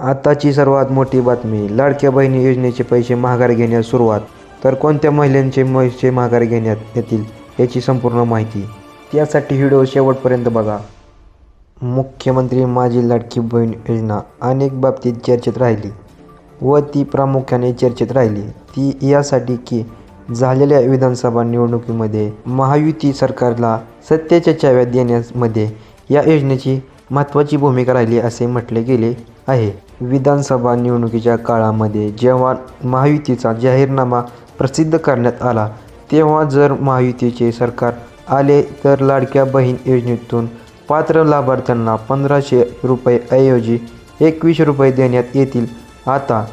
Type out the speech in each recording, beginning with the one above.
आताची सर्वात मोठी बातमी लाडक्या बहिणी योजनेचे पैसे माघार घेण्यास सुरुवात. तर कोणत्या महिलांचे पैसे माघार घेण्यात येतील याची संपूर्ण माहिती. त्यासाठी व्हिडिओ शेवटपर्यंत बघा. मुख्यमंत्री माझी लाडकी बहीण योजना अनेक बाबतीत चर्चेत राहिली. व ती प्रामुख्याने चर्चेत राहिली. ती यासाठी की झालेल्या विधानसभा निवडणुकीमध्ये महायुती सरकारला सत्तेच्या चाव्या देण्यामध्ये या योजनेची महत्त्वाची भूमिका राहिली असे म्हटले गेले आहे. विधानसभा निवडणुकीच्या काळामध्ये जेव्हा महायुतीचा जाहीरनामा प्रसिद्ध करण्यात आला तेव्हा जर महायुतीचे सरकार आले तर लाडक्या बहीण योजनेतून पात्र लाभार्थ्यांना पंधराशे रुपये ऐवजी एकवीस रुपये देण्यात येतील. आता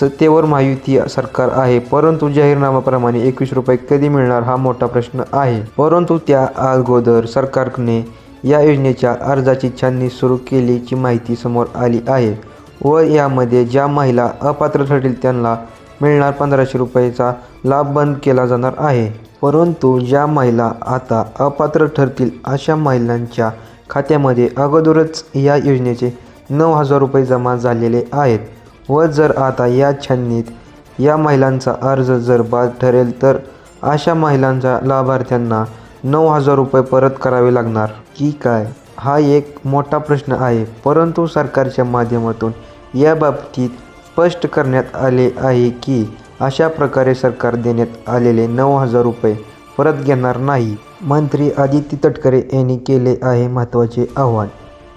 सत्तेवर महायुती सरकार आहे परंतु जाहीरनाम्याप्रमाणे एकवीस रुपये कधी मिळणार हा मोठा प्रश्न आहे. परंतु त्या अगोदर सरकारने या योजनेच्या अर्जाची छाननी सुरू केल्याची माहिती समोर आली आहे. व यामध्ये ज्या महिला अपात्र ठरतील त्यांना मिळणार पंधराशे रुपयेचा लाभ बंद केला जाणार आहे. परंतु ज्या महिला आता अपात्र ठरतील अशा महिलांच्या खात्यामध्ये अगोदरच या योजनेचे नऊ हजार रुपये जमा झालेले आहेत व जर आता या छाननीत या महिलांचा अर्ज जर बाद ठरेल तर अशा महिलांच्या लाभार्थ्यांना नऊ हजार रुपये परत करावे लागणार. की काय? हा एक मोठा प्रश्न आहे. परंतु सरकारच्या माध्यमातून या बाबतीत स्पष्ट करण्यात आले आहे की अशा प्रकारे सरकार देण्यात आलेले नऊ हजार रुपये परत घेणार नाही. मंत्री आदित्य तटकरे यांनी केले आहे महत्त्वाचे आव्हान.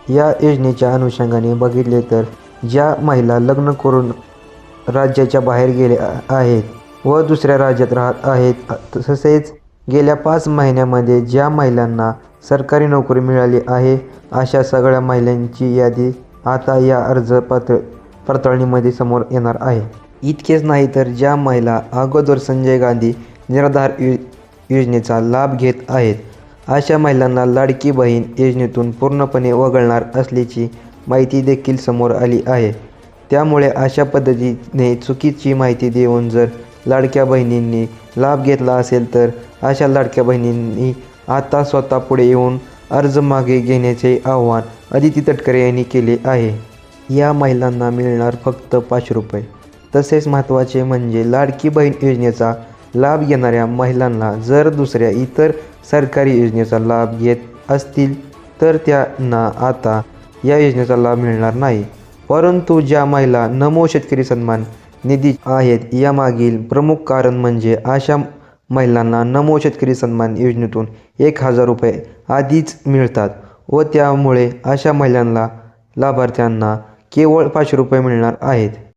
या योजनेच्या अनुषंगाने बघितले तर ज्या महिला लग्न करून राज्याच्या बाहेर गेल्या आहेत व दुसऱ्या राज्यात राहत आहेत तसेच गेल्या पाच महिन्यामध्ये ज्या महिलांना सरकारी नोकरी मिळाली आहे अशा सगळ्या महिलांची यादी आता या अर्ज पातळ पडताळणीमध्ये समोर येणार आहे. इतकेच नाही तर ज्या महिला अगोदर संजय गांधी निराधार यो योजनेचा लाभ घेत आहेत अशा महिलांना लाडकी बहीण योजनेतून पूर्णपणे वगळणार असल्याची माहिती देखील समोर आली आहे. त्यामुळे अशा पद्धतीने चुकीची माहिती देऊन जर लाडक्या बहिणींनी लाभ घेतला असेल तर अशा लाडक्या बहिणींनी आता स्वतः पुढे येऊन अर्ज मागे घेण्याचे आव्हान अदिती तटकरे यांनी केले आहे. या महिलांना मिळणार फक्त पाचशे रुपये. तसेच महत्त्वाचे म्हणजे लाडकी बहीण योजनेचा लाभ घेणाऱ्या महिलांना जर दुसऱ्या इतर सरकारी योजनेचा लाभ घेत असतील तर त्यांना आता या योजनेचा लाभ मिळणार नाही. परंतु ज्या महिला नमो शेतकरी सन्मान निधी आहेत यामागील प्रमुख कारण म्हणजे अशा महिलांना नमो शेतकरी सन्मान योजनेतून एक हजार रुपये आधीच मिळतात व त्यामुळे अशा महिलांना लाभार्थ्यांना केवळ पाचशे रुपये मिळणार आहेत.